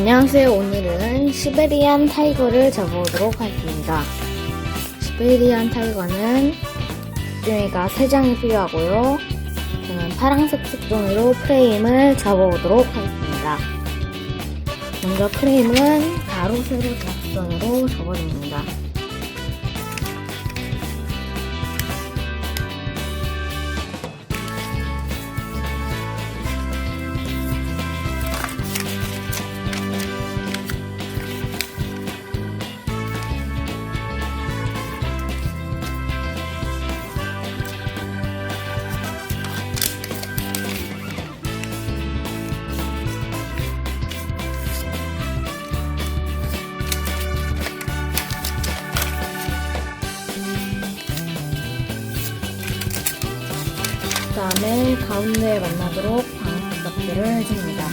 안녕하세요. 오늘은 시베리안 타이거를 잡아보도록 하겠습니다. 시베리안 타이거는 종이가 3장이 필요하고요. 저는 파란색 색종이로 프레임을 잡아보도록 하겠습니다. 먼저 프레임은 가로, 세로, 대각선으로 접어줍니다. 그 다음에 가운데에 만나도록 방석들을 해줍니다.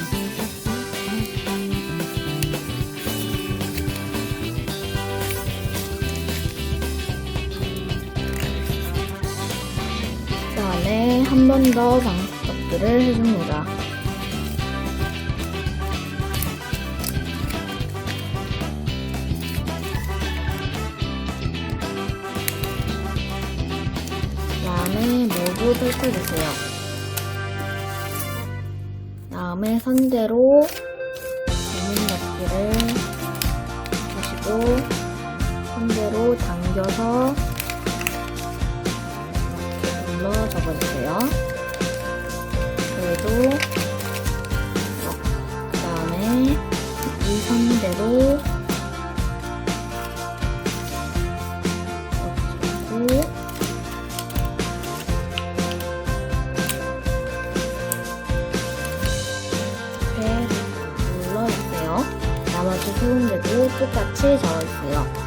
그 다음에 한 번 더 방석들을 해줍니다. 그 다음에 모두 펼쳐주세요. 다음에 선대로 주문 넣기를 하시고 선대로 당겨서 이렇게 눌러 접어주세요. 그래도 그 다음에 이 선대로 세 군데도 똑같이 적어주세요.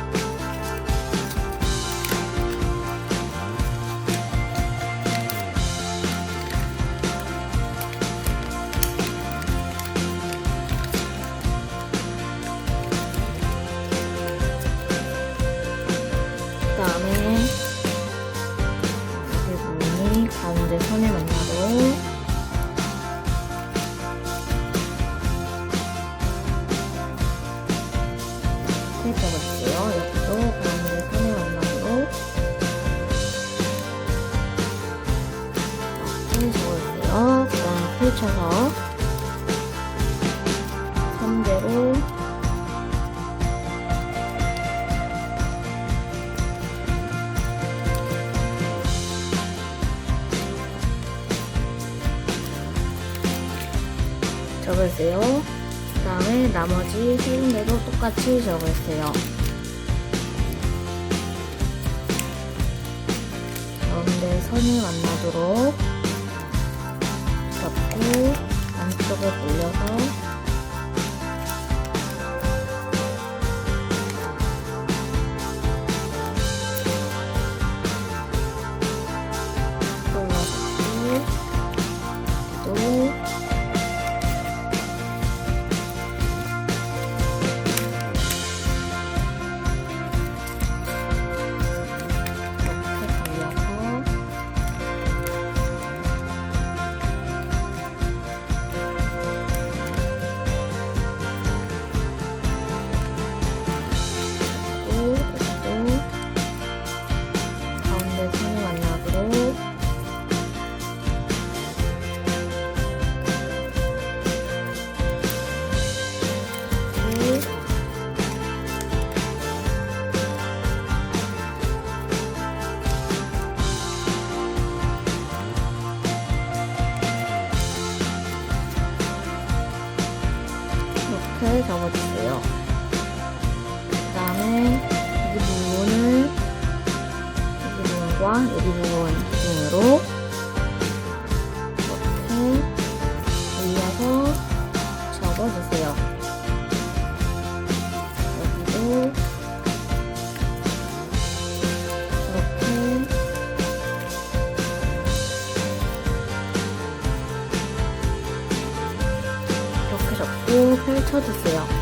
적으세요. 그 다음에 나머지 세 군데도 똑같이 적으세요. 가운데 선을 만나도록 접고 안쪽에 올려서 쳐주세요.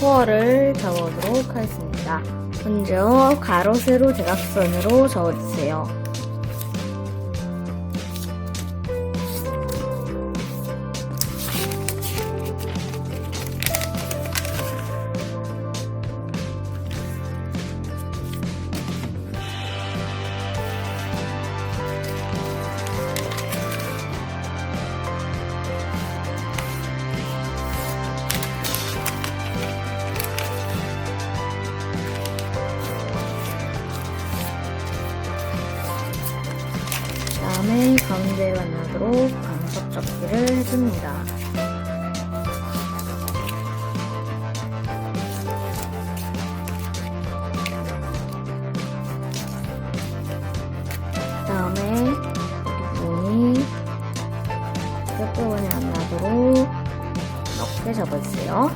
코어를 접어보도록 하겠습니다. 먼저 가로, 세로, 대각선으로 접어주세요. 가운데 만나도록 방석 접기를 해줍니다. 그 다음에 부분이 끝부분에 만나도록 이렇게 접어주세요.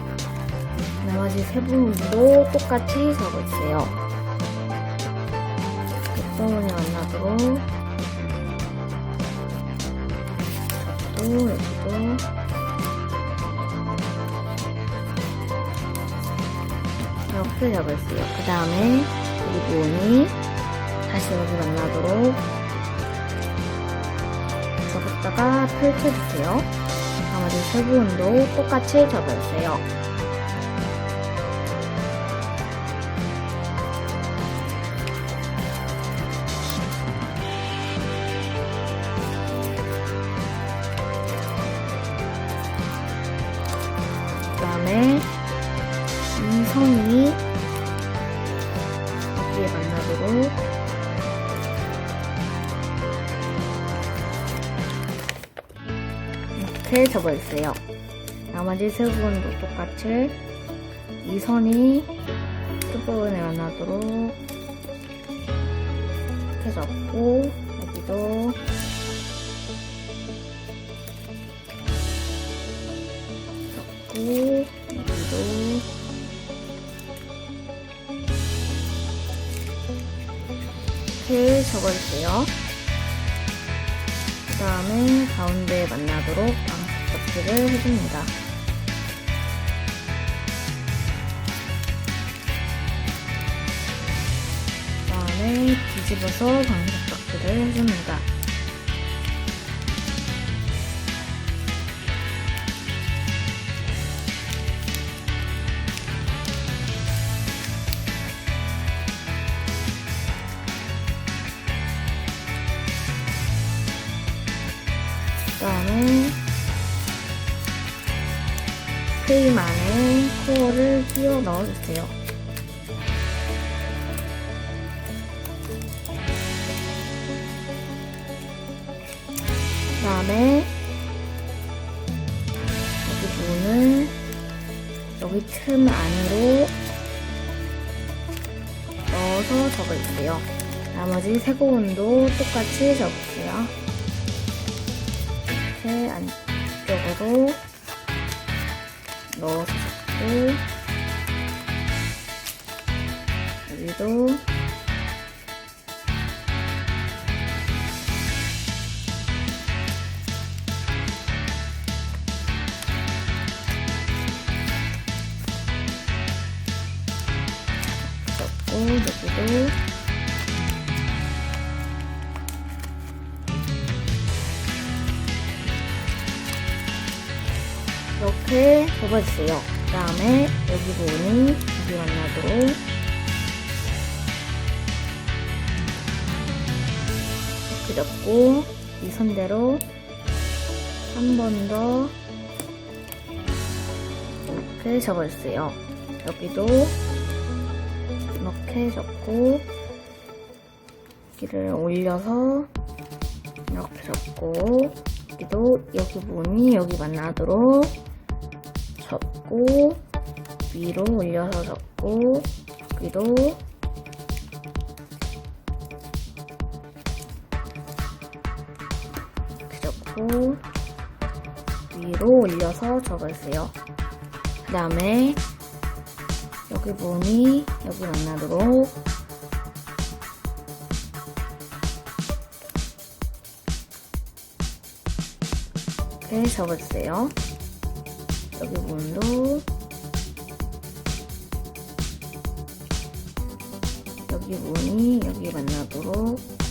나머지 세 부분도 똑같이 접어주세요. 끝부분에 만나도록 또 여기도 이렇게 잡았어요. 그 다음에 여기 부분이 다시 여기 만나도록 접었다가 펼쳐주세요. 나머지 세 부분도 똑같이 접어주세요. 접어주세요. 나머지 세 부분도 똑같이 이 선이 끝부분에 만나도록 이렇게 접고 여기도 접고 여기도 이렇게 접어주세요. 그 다음에 가운데 만나도록 접기를 해줍니다. 그 다음에 뒤집어서 방석 넣어주세요. 그 다음에 여기 부분을 여기 틈 안으로 넣어서 접어주세요. 나머지 세 부분도 똑같이 접으세요. 이렇게 안쪽으로 넣어서 잡고 여기도. 이렇게 접어주세요. 그 다음에 여기 부분이 여기 만나도록 접고 이 선대로 한 번 더 이렇게 접어주세요. 여기도 이렇게 접고 여기를 올려서 이렇게 접고 여기도 여기 부분이 여기 만나도록 접고 위로 올려서 접고 여기도 접고 위로 올려서 접으세요. 그 다음에 여기 부분이 여기 만나도록 이렇게 접어주세요. 여기 부분도 여기 부분이 여기 만나도록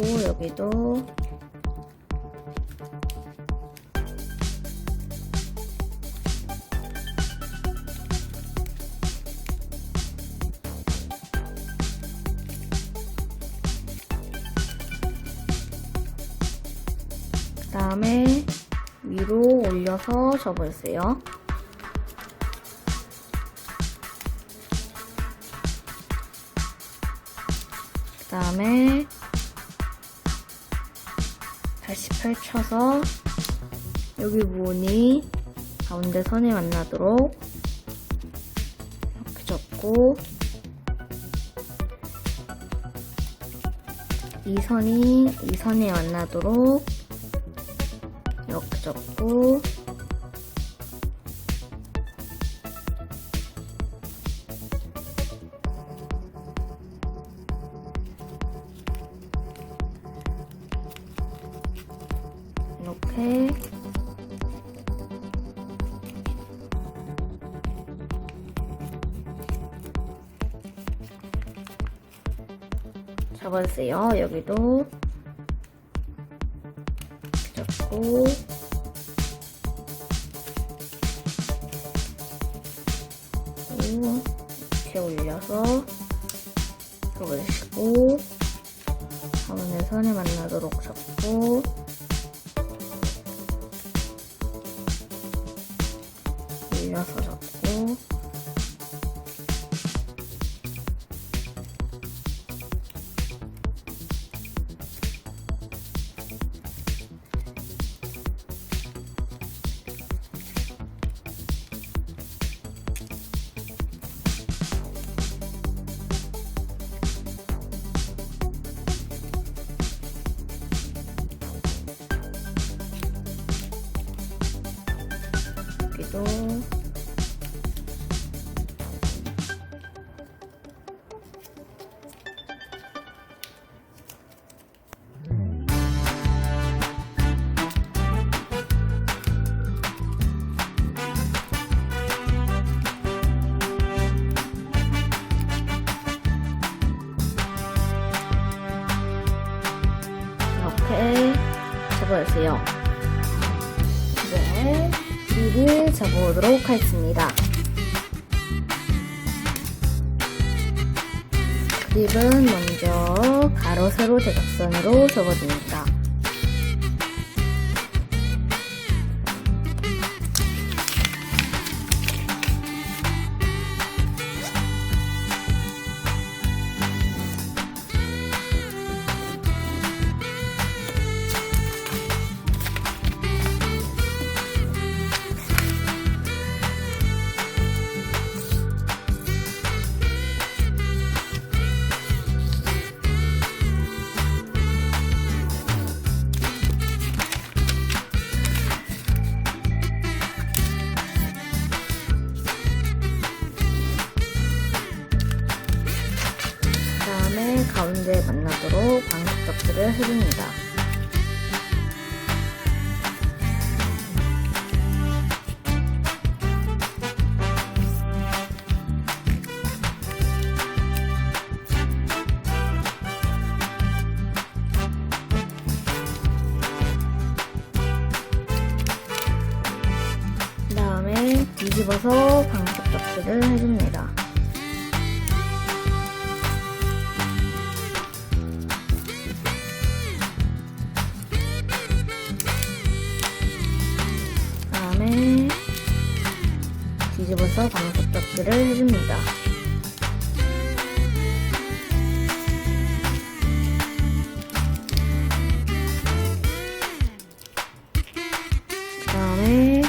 접고 여기도 그 다음에 위로 올려서 접으세요. 그 다음에 다시 펼쳐서 여기 부분이 가운데 선에 만나도록 이렇게 접고 이 선이 이 선에 만나도록 이렇게 접고 이렇게. 잡아주세요. 여기도. 잡고. 이렇게 올려서 접으시고 가운데 선에 만나도록 잡고 올려서 잡고. 여 접어주세요. 이제 길을 접어보도록 하겠습니다. 그립은 먼저 가로, 세로, 대각선으로 접어줍니다. 뒤집어서 방석 접기를 해줍니다. 그 다음에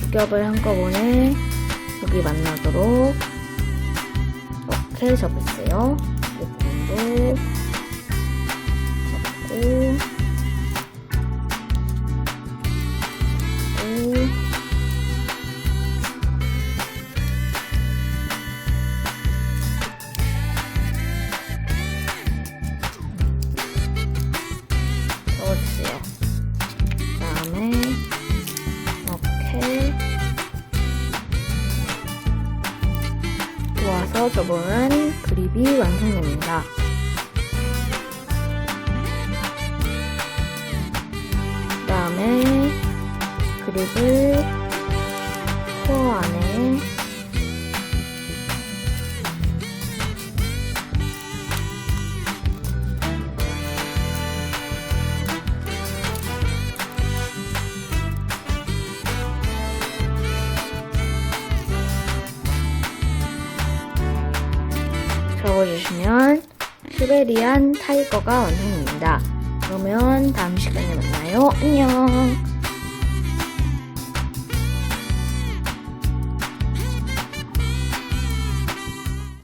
두 겹을 한꺼번에 여기 만나도록 이렇게 접으세요. 이쪽도 시베리안 타이거가 완성됩니다. 그러면 다음 시간에 만나요. 안녕.